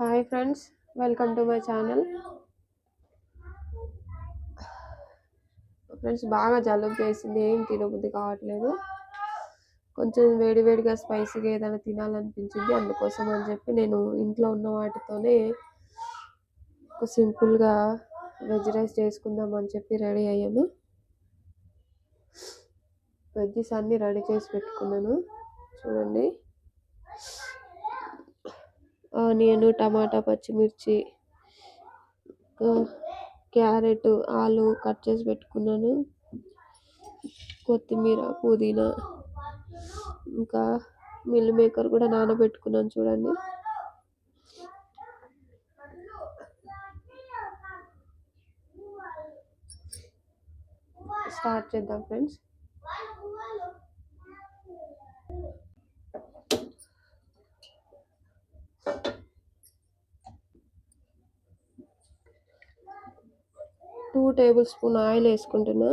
Hi friends welcome to my channel. Friends బాగా జలుబు చేసింది ఏం తినబుద్ధి కావట్లేదు. కొంచెం వేడివేడిగా స్పైసీగా ఏదైనా తినాలనిపించింది అందుకోసం అని చెప్పి నేను ఇంట్లో ఉన్న వాటితోనే ఒక సింపుల్గా వెజ్ రైస్ చేసుకుందాం అని చెప్పి రెడీ అయ్యాను. వెజ్జెస్ అన్నీ రెడీ చేసి పెట్టుకున్నాను. చూడండి. ఆనియన్ టమాటా పచ్చిమిర్చి క్యారెట్ ఆలు కట్ చేసి పెట్టుకున్నాను. కొత్తిమీర పుదీనా ఇంకా మిల్ మేకర్ కూడా నానబెట్టుకున్నాను చూడండి. స్టార్ట్ చేద్దాం friends. Two table spoon oil వేసుకుంటున్నా.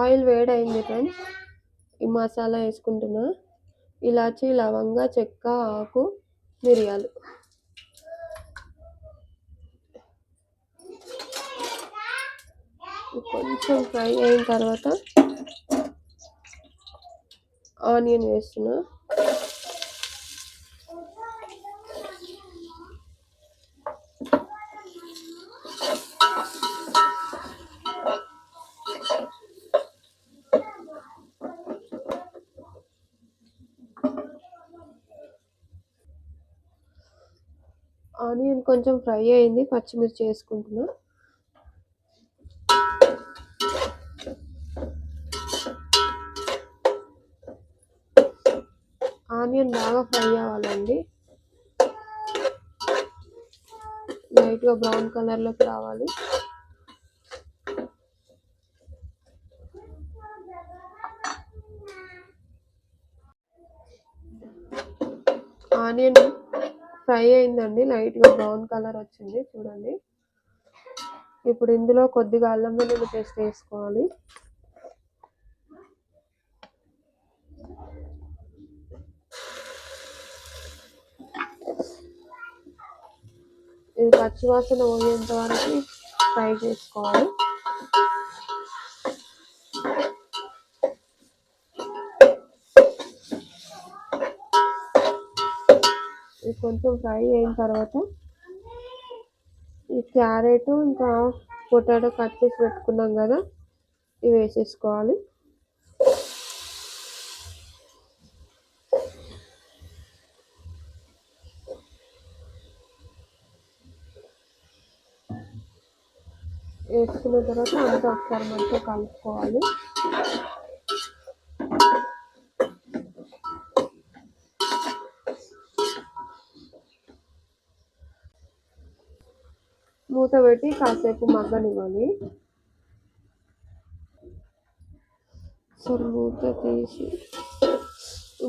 ఆయిల్ వేడైంది ఫ్రెండ్స్. ఈ మసాలా వేసుకుంటున్నా. ఇలాచి లవంగా చెక్క ఆకు మిరియాలు. కొంచెం ఫ్రై అయిన తర్వాత ఆనియన్ వేస్తున్నా. ఆనియన్ కొంచెం ఫ్రై అయింది పచ్చిమిర్చి వేసుకుంటున్నా. ఆనియన్ బాగా ఫ్రై అవ్వాలండి. లైట్గా బ్రౌన్ కలర్లోకి రావాలి. ఆనియన్ ఫ్రై అయిందండి లైట్గా బ్రౌన్ కలర్ వచ్చింది చూడండి. ఇప్పుడు ఇందులో కొద్దిగా అల్లం వెల్లుల్లి పేస్ట్ వేసుకోవాలి. ఇది పచ్చివాసన పోయేంత వరకు ఫ్రై చేసుకోవాలి. ఇది కొంచెం ఫ్రై అయిన తర్వాత ఈ క్యారెట్ ఇంకా పొటాటో కట్ చేసి పెట్టుకున్నాం కదా ఇవి వేసేసుకోవాలి. వేసుకున్న తర్వాత అంతా ఒకసారి మంచిగా కలుపుకోవాలి. మూత పెట్టి కాసేపు మగ్గనివ్వాలి. సో మూత తీసి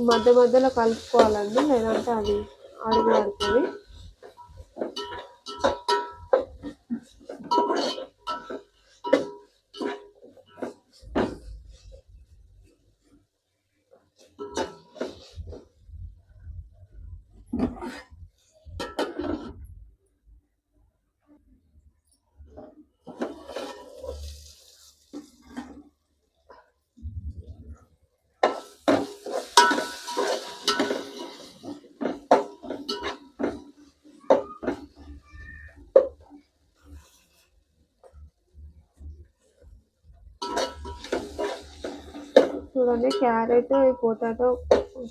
మధ్య మధ్యలో కలుపుకోవాలండి లేదంటే అది అడుగు పడుతుంది చూడండి క్యారెట్ పొటాటో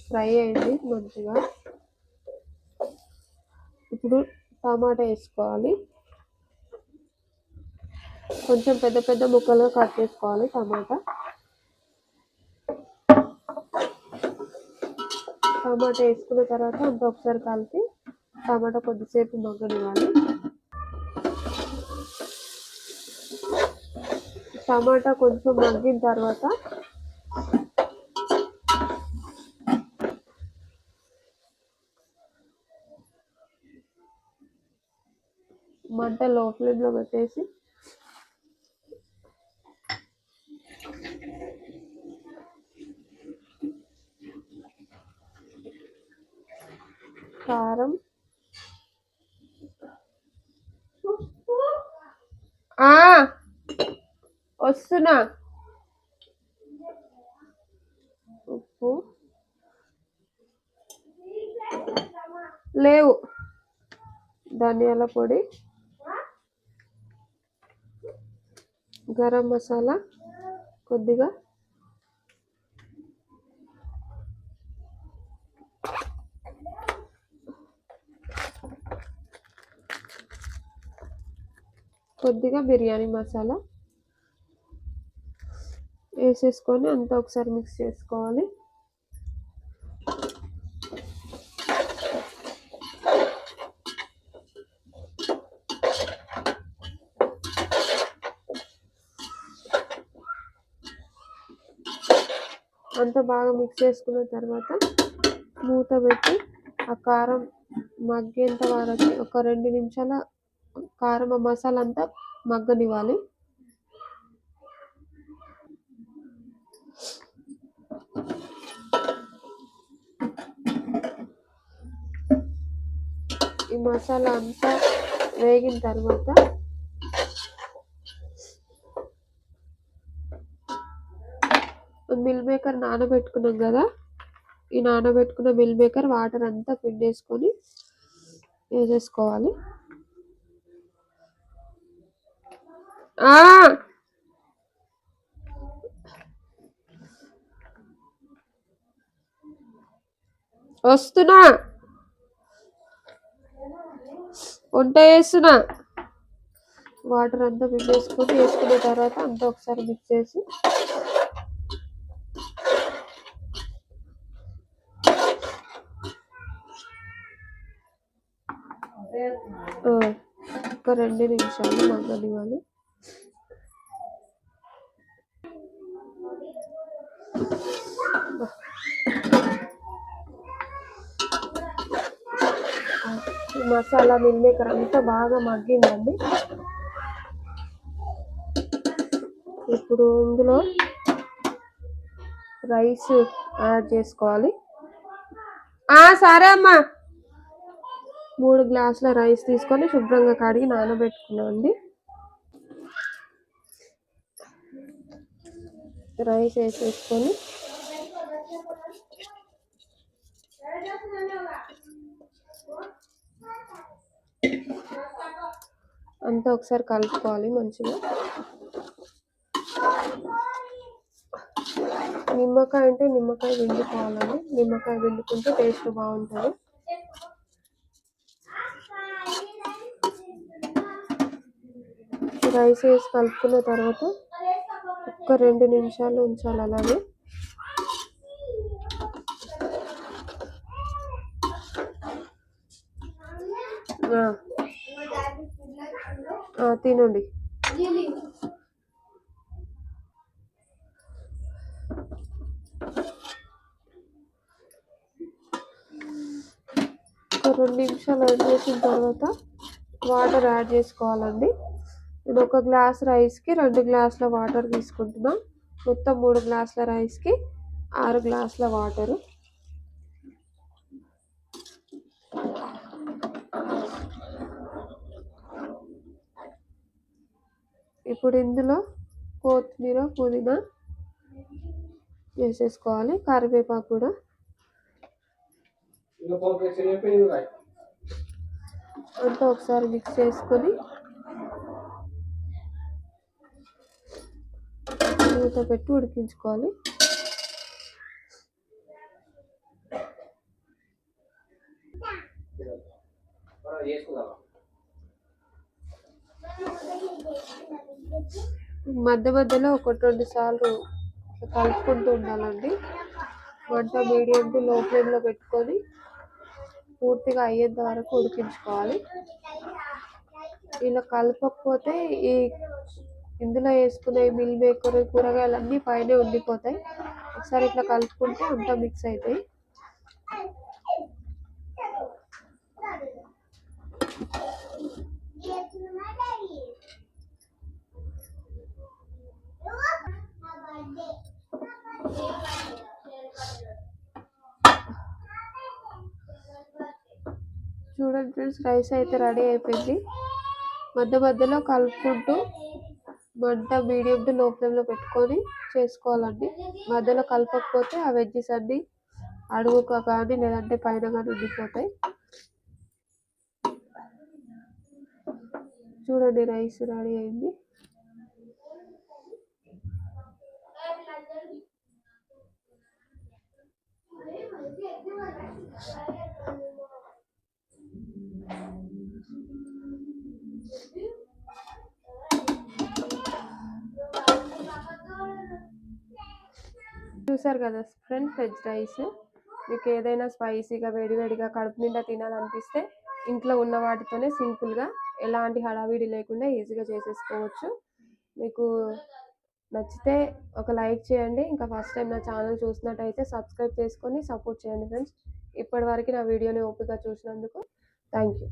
ఫ్రై అయింది మంచిగా. ఇప్పుడు టమాటా వేసుకోవాలి. కొంచెం పెద్ద పెద్ద ముక్కలుగా కట్ చేసుకోవాలి టమాటా. టమాటా వేసుకున్న తర్వాత అంత ఒకసారి కలిపి టమాటా కొద్దిసేపు మగ్గనివ్వాలి. టమాటా కొంచెం మగ్గిన తర్వాత మంట లో ఫ్లేమ్లో పెట్టేసి. కారం. వస్తున్నా. ఉప్పు. లేవు. ధనియాల పొడి. గరం మసాలా కొద్దిగా. కొద్దిగా బిర్యానీ మసాలా. వేసేసుకొని అంతా ఒకసారి మిక్స్ చేసుకోవాలి. అంతా బాగా మిక్స్ చేసుకున్న తర్వాత మూత పెట్టి ఆ కారం మగ్గేంత వరకు ఒక రెండు నిమిషాల కారం ఆ మసాలా అంతా మగ్గనివ్వాలి. ఈ మసాలా అంతా వేగిన తర్వాత మిల్ మేకర్ నానబెట్టుకున్నాం కదా ఈ నానబెట్టుకున్న మిల్ మేకర్ వాటర్ అంతా పిండేసుకొని వేసేసుకోవాలి. వస్తున్నా. వంట వేస్తున్నా వాటర్ అంతా పిండేసుకొని వేసుకున్న తర్వాత అంతా ఒకసారి మిక్స్ చేసి ఒక రెండు నిమిషాలు మగ్గనివ్వాలి మసాలా మిల్ మేకర్ అంతా బాగా మగ్గిందండి. ఇప్పుడు ఇందులో రైస్ యాడ్ చేసుకోవాలి. సరే అమ్మా. మూడు గ్లాసుల రైస్ తీసుకొని శుభ్రంగా కడిగి నానబెట్టుకున్నాం అండి. రైస్ వేసేసుకొని అంతా ఒకసారి కలుపుకోవాలి మంచిగా. నిమ్మకాయ అంటే నిమ్మకాయ పిండుకోవాలండి. నిమ్మకాయ పిండుకుంటే టేస్ట్ బాగుంటుంది. రైస్ వేసి కలుపుకున్న తర్వాత ఒక రెండు నిమిషాలు ఉంచాలి అలాగే తినండి. ఒక రెండు నిమిషాలు యాడ్ చేసిన తర్వాత వాటర్ యాడ్ చేసుకోవాలండి. నేను ఒక గ్లాస్ రైస్కి రెండు గ్లాసుల వాటర్ తీసుకుంటున్నా. మొత్తం మూడు గ్లాసుల రైస్కి ఆరు గ్లాసుల వాటరు. ఇప్పుడు ఇందులో కొత్తిమీర పుదీనా వేసేసుకోవాలి. కరివేపాకు కూడా. అంతా ఒకసారి మిక్స్ చేసుకొని మూత పెట్టి ఉడికించుకోవాలి. మధ్య మధ్యలో ఒకటి రెండు సార్లు కలుపుకుంటూ ఉండాలండి. వంట మీడియం టు లో ఫ్లేమ్లో పెట్టుకొని పూర్తిగా అయ్యేంత వరకు ఉడికించుకోవాలి. ఇలా కలపకపోతే ఈ ఇందులో వేసుకునే మిల్ మేకర్ కూరగాయలు అన్నీ పైన ఉండిపోతాయి. ఒకసారి ఇట్లా కలుపుకుంటే అంతా మిక్స్ అవుతాయి. చూడండి ఫ్రెండ్స్ రైస్ అయితే రెడీ అయిపోయింది. మధ్య మధ్యలో కలుపుకుంటూ మంట మీడియం టు లో ఫ్లేమ్లో పెట్టుకొని చేసుకోవాలండి. మధ్యలో కలపకపోతే ఆ వెజ్జెస్ అన్నీ అడుగుకు కానీ లేదంటే పైన కానీ ఉండిపోతాయి. చూడండి రైస్ రెడీ అయింది. చూసారు కదా ఫ్రెండ్స్ వెజ్ రైస్. మీకు ఏదైనా స్పైసీగా వేడివేడిగా కడుపు నిండా తినాలనిపిస్తే ఇంట్లో ఉన్న వాటితోనే సింపుల్గా ఎలాంటి హడావిడి లేకుండా ఈజీగా చేసేసుకోవచ్చు. మీకు నచ్చితే ఒక లైక్ చేయండి. ఇంకా ఫస్ట్ టైం నా ఛానల్ చూసినట్టయితే సబ్స్క్రైబ్ చేసుకొని సపోర్ట్ చేయండి ఫ్రెండ్స్. ఇప్పటివరకు నా వీడియోని ఓపిక చూసినందుకు థ్యాంక్ యూ